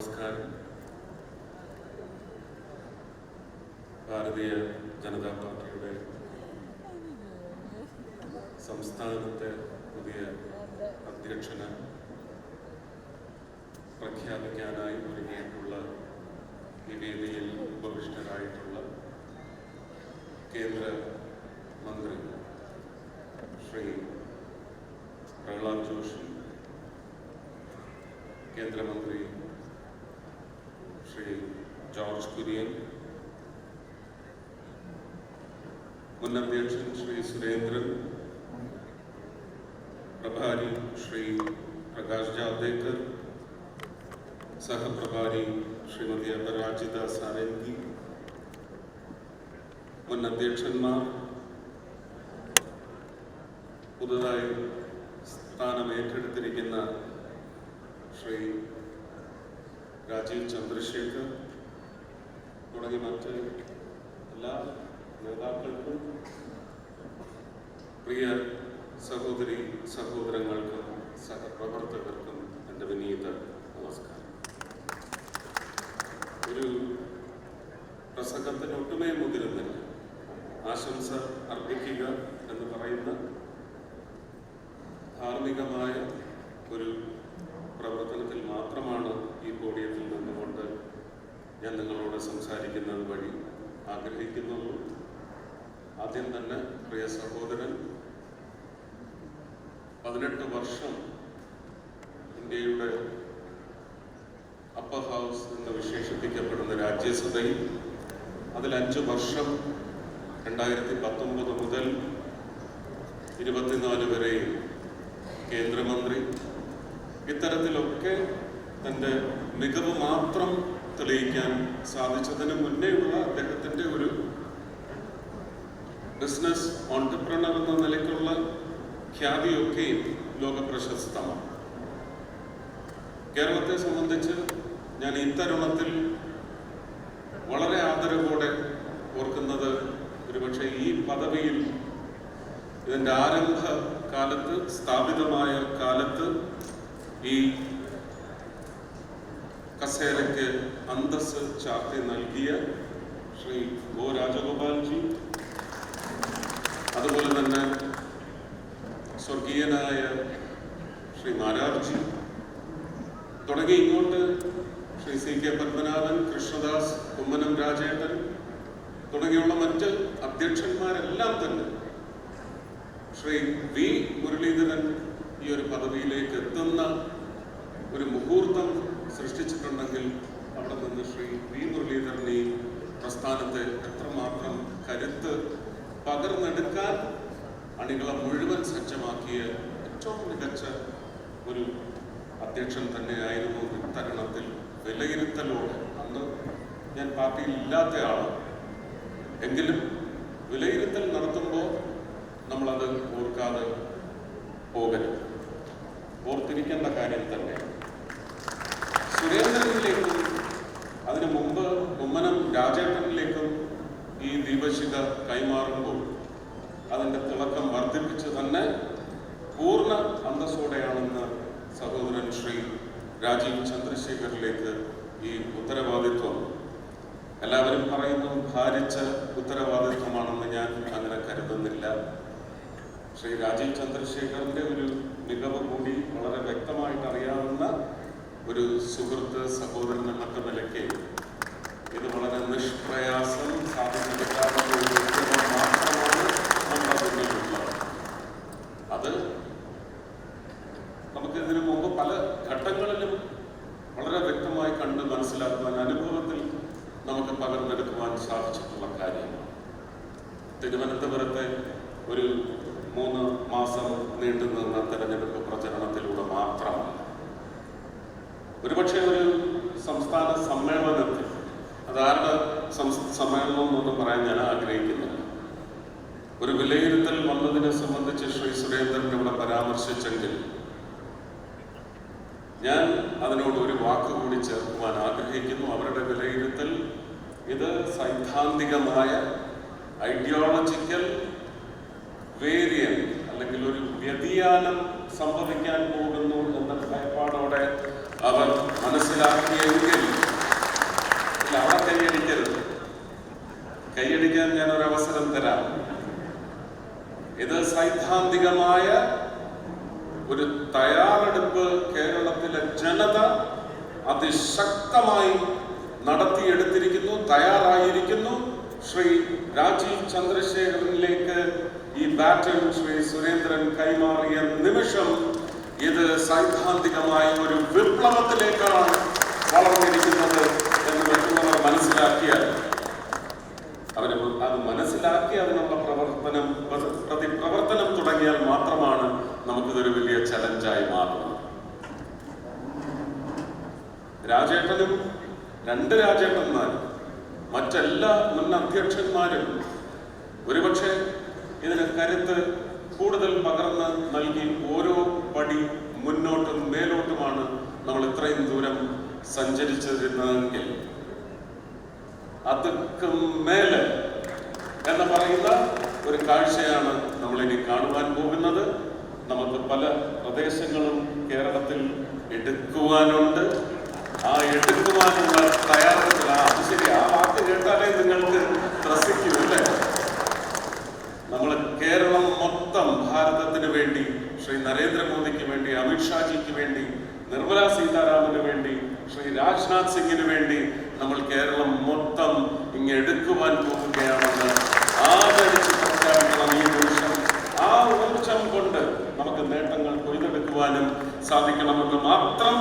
നമസ്കാരം. ഭാരതീയ ജനതാ പാർട്ടിയുടെ സംസ്ഥാനത്തെ പുതിയ അധ്യക്ഷന് പ്രഖ്യാപിക്കാനായി ഒരുങ്ങിയിട്ടുള്ള ഈ വേദിയിൽ ഉപവിഷ്ടരായിട്ടുള്ള കേന്ദ്ര മന്ത്രി ശ്രീ പ്രഹ്ലാദ് ജോഷി കേന്ദ്രമന്ത്രി ജോർജ് കുര്യൻ. മുൻ അധ്യക്ഷൻ ശ്രീ സുരേന്ദ്രൻ. പ്രഭാരി ശ്രീ പ്രകാശ് ജാവ്ദേക്കർ. സഹപ്രഭാരി ശ്രീമതി അപരാജിത സാരംഗി മുൻ അധ്യക്ഷന്മാർ പുതുതായി സ്ഥാനം ഏറ്റെടുത്തിരിക്കുന്ന ശ്രീ രാജീവ് ചന്ദ്രശേഖർ. തുടങ്ങി മറ്റ് എല്ലാ നേതാക്കൾക്കും പ്രിയ സഹോദരി സഹോദരങ്ങൾക്കും സഹപ്രവർത്തകർക്കും എന്റെ വിനീത നമസ്കാരം. ഒരു പ്രസംഗത്തിന് ഒട്ടുമേ മുതിരുന്നില്ല. ആശംസ അർപ്പിക്കുക എന്ന് പറയുന്ന ധാർമ്മികമായ ഒരു പ്രവർത്തനത്തിൽ മാത്രമാണ് ഈ പോഡിയത്തിൽ നിന്നുകൊണ്ട് ഞാൻ നിങ്ങളോട് സംസാരിക്കുന്നത് വഴി ആഗ്രഹിക്കുന്നുള്ളൂ ആദ്യം തന്നെ പ്രിയ സഹോദരൻ പതിനെട്ട് വർഷം ഇന്ത്യയുടെ അപ്പർ ഹൗസ് എന്ന് വിശേഷിപ്പിക്കപ്പെടുന്ന രാജ്യസഭയിൽ അതിൽ അഞ്ച് വർഷം രണ്ടായിരത്തി പത്തൊമ്പത് മുതൽ ഇരുപത്തിനാല് വരെ കേന്ദ്രമന്ത്രി. ഇത്തരത്തിലൊക്കെ തന്റെ മികവ് മാത്രം തെളിയിക്കാൻ സാധിച്ചതിന് മുന്നേയുള്ള അദ്ദേഹത്തിന്റെ ഒരു ബിസിനസ് ഓൺടർപ്രണർ എന്ന നിലയ്ക്കുള്ള ഖ്യാതിയൊക്കെയും ലോക പ്രശസ്തമാണ് കേരളത്തെ സംബന്ധിച്ച് ഞാൻ ഈ തരുണത്തിൽ വളരെ ആദരവോടെ ഓർക്കുന്നത് ഒരുപക്ഷെ ഈ പദവിയിൽ ഇതിന്റെ ആരംഭ കാലത്ത് സ്ഥാപിതമായ കാലത്ത് ഈ കസേരയ്ക്ക് അന്തസ് ചാർത്തി നൽകിയ ശ്രീ ഗോ രാജഗോപാൽജി. അതുപോലെ തന്നെ സ്വർഗീയനായ ശ്രീ മാരാർജി. തുടങ്ങി ഇങ്ങോട്ട് ശ്രീ സി കെ പത്മനാഭൻ കൃഷ്ണദാസ് കുമ്മനം രാജേട്ടൻ തുടങ്ങിയുള്ള മറ്റ് അധ്യക്ഷന്മാരെല്ലാം തന്നെ ശ്രീ വി മുരളീധരൻ ഈ ഒരു പദവിയിലേക്ക് എത്തുന്ന ഒരു മുഹൂർത്തം സൃഷ്ടിച്ചിട്ടുണ്ടെങ്കിൽ അവിടെ നിന്ന് ശ്രീ വി മുരളീധരനെയും പ്രസ്ഥാനത്ത് എത്രമാത്രം കരുത്ത് പകർന്നെടുക്കാൻ അണികളെ മുഴുവൻ സജ്ജമാക്കിയ ഏറ്റവും മികച്ച ഒരു അധ്യക്ഷൻ തന്നെയായിരുന്നു ഇത്തരുണത്തിൽ വിലയിരുത്തലോടെ. അന്ന് ഞാൻ പാർട്ടിയിൽ ഇല്ലാത്ത ആളാണ് എങ്കിലും വിലയിരുത്തൽ നടത്തുമ്പോൾ നമ്മളത് ഓർക്കാതെ പോകരുത്. ഓർത്തിരിക്കേണ്ട കാര്യം തന്നെ രാജീവ് ചന്ദ്രശേഖറിലേക്ക് ഈ ഉത്തരവാദിത്വം. എല്ലാവരും പറയുന്നു ഭാരിച്ച ഉത്തരവാദിത്വമാണെന്ന് ഞാൻ അങ്ങനെ കരുതുന്നില്ല. ശ്രീ രാജീവ് ചന്ദ്രശേഖറിന്റെ ഒരു മികവ് കൂടി വളരെ വ്യക്തമായിട്ട് അറിയാവുന്ന ഒരു സുഹൃത്ത് സഹോദരൻ എന്നൊക്കെ നിലയ്ക്ക് ഇത് വളരെ നിഷ്പ്രയാസം സാധിച്ചെടുക്കാവുന്ന ഒരു വ്യക്തിത്വം മാത്രമാണ് നമ്മുടെ മുന്നിലുള്ളത് അത് നമുക്ക് ഇതിനു മുമ്പ് പല ഘട്ടങ്ങളിലും വളരെ വ്യക്തമായി കണ്ട് മനസ്സിലാക്കുവാൻ അനുഭവത്തിൽ നമുക്ക് പകർന്നെടുക്കുവാൻ സാധിച്ചിട്ടുള്ള കാര്യമാണ് തിരുവനന്തപുരത്തെ ഒരു മൂന്ന് മാസം നീണ്ടു നിന്ന തെരഞ്ഞെടുപ്പ് പ്രചരണത്തിലൂടെ മാത്രമല്ല ഒരുപക്ഷെ ഒരു സംസ്ഥാന സമ്മേളനത്തിൽ അതാരുടെ സമ്മേളനം എന്നൊന്നും പറയാൻ ഞാൻ ആഗ്രഹിക്കുന്നില്ല. ഒരു വിലയിരുത്തൽ വന്നതിനെ സംബന്ധിച്ച് ശ്രീ സുരേന്ദ്രൻ ഇവിടെ പരാമർശിച്ചെങ്കിൽ ഞാൻ അതിനോട് ഒരു വാക്ക് കൂടി ചേർക്കുവാൻ ആഗ്രഹിക്കുന്നു. അവരുടെ വിലയിരുത്തൽ ഇത് സൈദ്ധാന്തികമായ ഐഡിയോളജിക്കൽ വേരിയൻ അല്ലെങ്കിൽ ഒരു വ്യതിയാനം സംഭവിക്കാൻ പോകുന്നു എന്ന ഭയപ്പാടോടെ അവർ മനസ്സിലാക്കിയെങ്കിൽ അവിടെ കൈയടിക്കരുത്. കൈയടിക്കാൻ ഞാൻ ഒരു അവസരം തരാം. ഇത് സൈദ്ധാന്തികമായ ഒരു തയ്യാറെടുപ്പ് കേരളത്തിലെ ജനത അതിശക്തമായി നടത്തിയെടുത്തിരിക്കുന്നു. തയ്യാറായിരിക്കുന്നു. ശ്രീ രാജീവ് ചന്ദ്രശേഖരനിലേക്ക് ഈ ബാറ്റൺ ശ്രീ സുരേന്ദ്രൻ കൈമാറിയ നിമിഷം ഇത് സൈദ്ധാന്തികമായ ഒരു വിപ്ലവത്തിലേക്കാണ് വളർന്നിരിക്കുന്നത് എന്ന് മറ്റുള്ളവർ മനസ്സിലാക്കിയാൽ അവന് അത് മനസ്സിലാക്കി അതിനുള്ള പ്രവർത്തനം പ്രതിപ്രവർത്തനം തുടങ്ങിയാൽ മാത്രമാണ് നമുക്കിതൊരു വലിയ ചലഞ്ചായി മാറുന്നത്. രാജേട്ടനും രണ്ട് രാജേട്ടന്മാരും മറ്റെല്ലാ മുൻ അധ്യക്ഷന്മാരും ഒരുപക്ഷെ ഇതിന് കരുത്ത് കൂടുതൽ പകർന്ന് നൽകി ഓരോ പടി മുന്നോട്ടും മേലോട്ടുമാണ് നമ്മൾ ഇത്രയും ദൂരം സഞ്ചരിച്ചിരുന്നതെങ്കിൽ. അതുക്കും മേലെ എന്ന് പറയുന്ന ഒരു കാഴ്ചയാണ് നമ്മൾ ഇനി കാണുവാൻ പോകുന്നത്. നമുക്ക് പല പ്രദേശങ്ങളും കേരളത്തിൽ എടുക്കുവാനുണ്ട്. ആ എടുക്കുവാനുള്ള തയ്യാറെടുപ്പിൽ ആ അത് ശരി ആ വാക്ക് കേട്ടാലേ നിങ്ങൾക്ക് ത്രസിക്കൂ അല്ലേ? നമ്മൾ കേരളം മൊത്തം ഭാരതത്തിന് വേണ്ടി ശ്രീ നരേന്ദ്രമോദിക്ക് വേണ്ടി അമിത്ഷാജിക്ക് വേണ്ടി നിർമ്മല സീതാരാമന് വേണ്ടി ശ്രീ രാജ്നാഥ് സിംഗിന് വേണ്ടി നമ്മൾ കേരളം മൊത്തം ഇങ്ങ് എടുക്കുവാൻ പോകുകയാണെന്ന് ആദരിച്ച് പ്രഖ്യാപിക്കണം ഈ നിമിഷം. ആ ഊർജം കൊണ്ട് നമുക്ക് നേട്ടങ്ങൾ കൊയ്തെടുക്കുവാനും സാധിക്കണമെന്ന് മാത്രം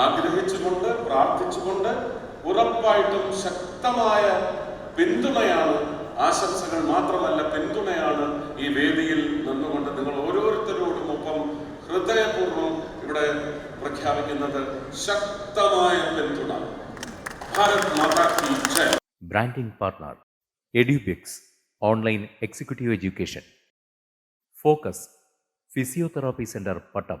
ആഗ്രഹിച്ചുകൊണ്ട് പ്രാർത്ഥിച്ചുകൊണ്ട് ഉറപ്പായിട്ടും ശക്തമായ പിന്തുണയാണ് ആശംസകൾ മാത്രമല്ല പിന്തുണയാണ് ഈ വേദിയിൽ നിന്നുകൊണ്ട് നിങ്ങൾ ഓരോരുത്തരോടും ഒപ്പം ഹൃദയപൂർവം ഇവിടെ പ്രഖ്യാപിക്കുന്നത് ശക്തമായ പിന്തുണ. ഭാരത് മാതാ കി ജയ്. Branding partner Edubix online executive education focus physiotherapy centre Pattom